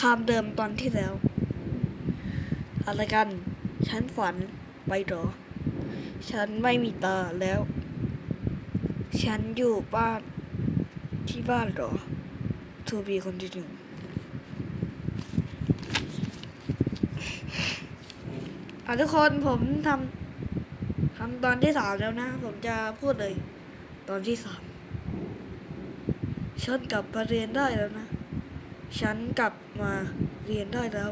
คำเดิมตอนที่แล้ว อะไรกัน ฉันฝันไปหรอ ฉันไม่มีตาแล้ว ฉันอยู่บ้านที่บ้านหรอทูบีคนที่หนึ่งอะทุกคนผมทำทำตอนที่สามแล้วนะ ผมจะพูดเลย ตอนที่สาม ฉันกลับมาเรียนได้แล้วนะ ฉันกลับมาเรียนได้แล้ว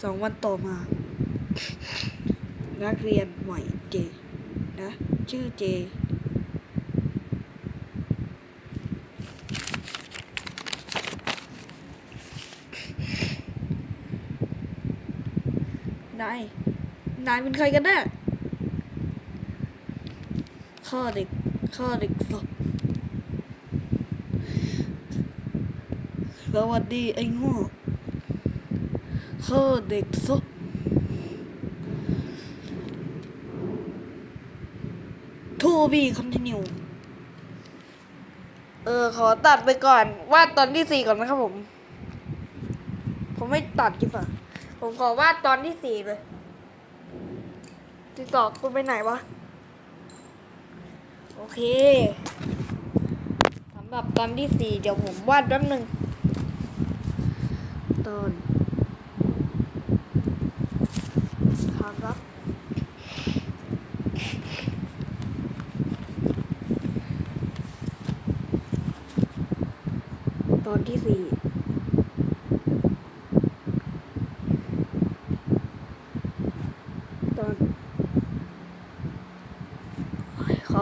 สองวันต่อมา นักเรียนใหม่เจ นะ ชื่อเจ นาย นายเป็นใครกันแน่ข้าเด็ก ข้าเด็กสอบสวัสดีไอ้โง่ข้าเด็กสอบทูบีคอนติเนียเออ ขอตัดไปก่อนวาดตอนที่สี่ก่อนนะครับผม ผมไม่ตัดคลิปอะผมขอวาดตอนที่สี่เลย ติดต่อคุณไปไหนวะ โอเคสำหรับตอนที่สี่เดี๋ยวผมวาดแป๊บหนึ่งตอนความรักตอนที่สี่ตอน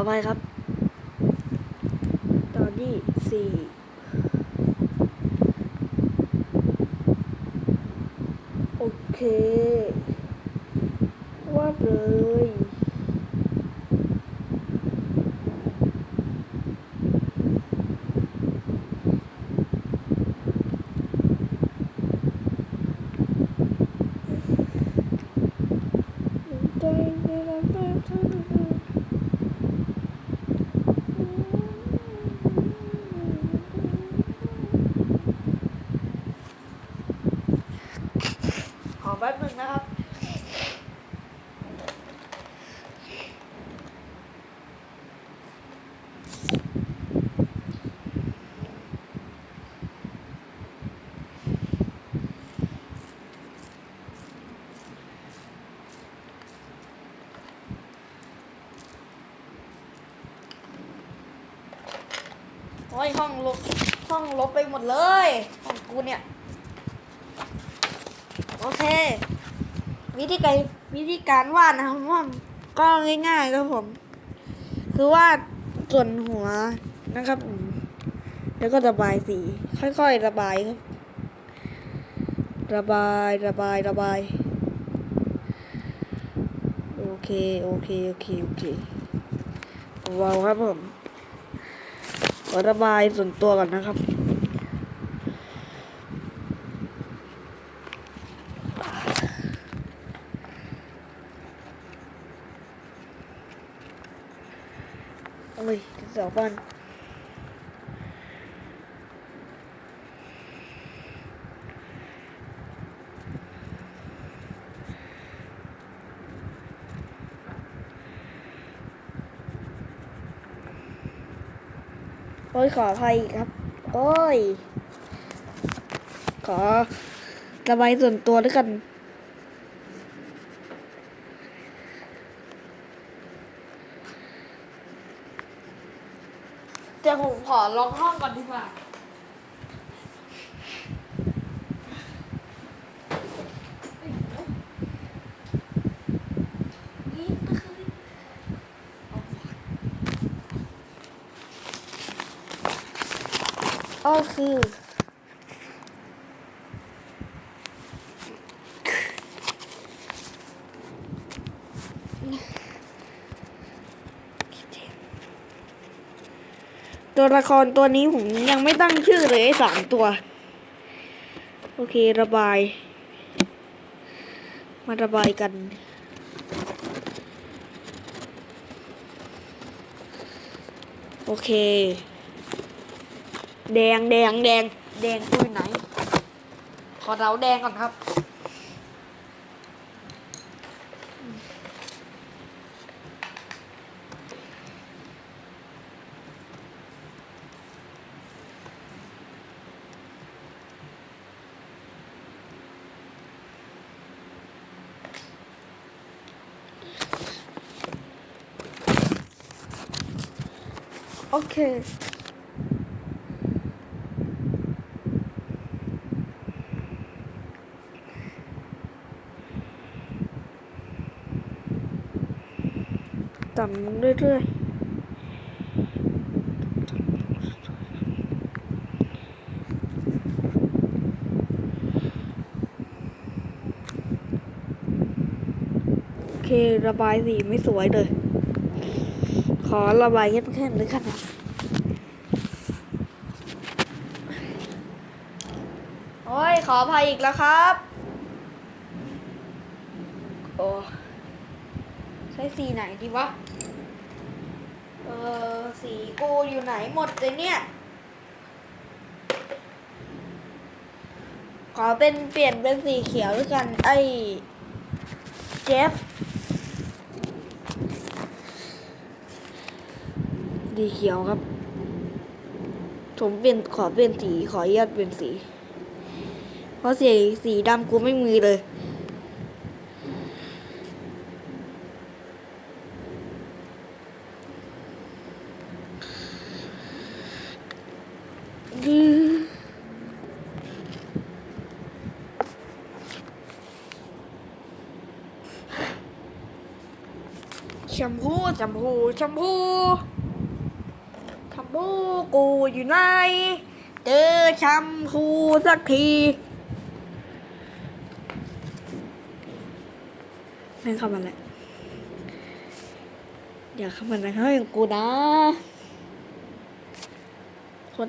ขออภัยครับ ตอนที่สี่โอเค ว่าเลย ขอ แป๊บหนึงนะครับ โอ้ยห้องลบห้องลบไปหมดเลย ห้องกูเนี่ย โอเค วิธีการวิธีการวาดนะครับว่าก็ง่ายๆครับผม คือวาดส่วนหัวนะครับ แล้วก็ระบายสี ค่อยๆระบายครับระบายระบายระบายโอเคโอเคโอเคโอเคว้าวครับผมขอระบายส่วนตัวก่อนนะครับ โอ้ย สอน โอ้ยขออภัยอีกครับ โอ้ย ขอระบายส่วนตัวด้วยกัน เดี๋ยวผมขอล็อกห้องก่อนดีกว่า ก็คือ ตัวละครตัวนี้ผมยังไม่ตั้งชื่อเลยสามตัว โอเคระบาย มาระบายกัน โอเค แดงแดงแดงแดงกูอยู่ไหน ขอเราแดงก่อนครับ โอเคต่ำเรื่อยๆโอเคระบายสีไม่สวยเลย อระบายเข้มเลยค่ะนะโอ้ย ขออภัยอีกแล้วครับ โอ้ใช้สีไหนดีวะ เออ สีกูอยู่ไหนหมดเลยเนี่ย ขอเป็นเปลี่ยนเป็นสีเขียวด้วยกัน ไอ้ เจฟ ดีเขียวครับ ผมเป็นขอเปลี่ยนสี ขออนุญาตเปลี่ยนสี เพราะสีสีดำกูไม่มีเลยแชมพูแชมพูแชมพู มูกูอยู่ไหน เจอแชมพูสักทีแม่งเข้ามาแล้วอย่าเข้ามานะเขาอย่างกูนะคน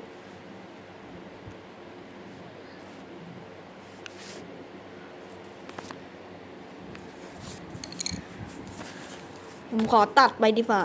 ผมขอตัดไปดีกว่า